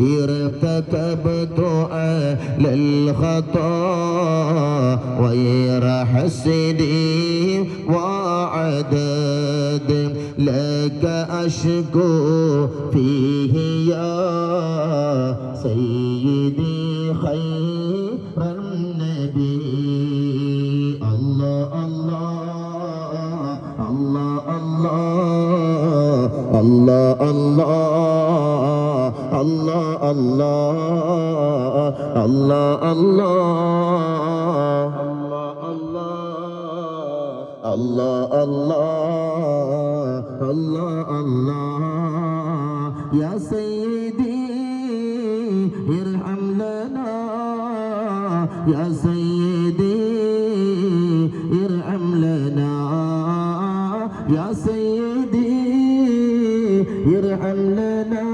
ارتكبت على الخطا غير حسدي وعدد لك أشكو فيه يا سيدي خير النبي. الله الله الله الله. الله الله الله الله الله الله الله الله الله الله. يا سيدي ارحم لنا. يا سيدي ارحم لنا. يا سيدي يرحم لنا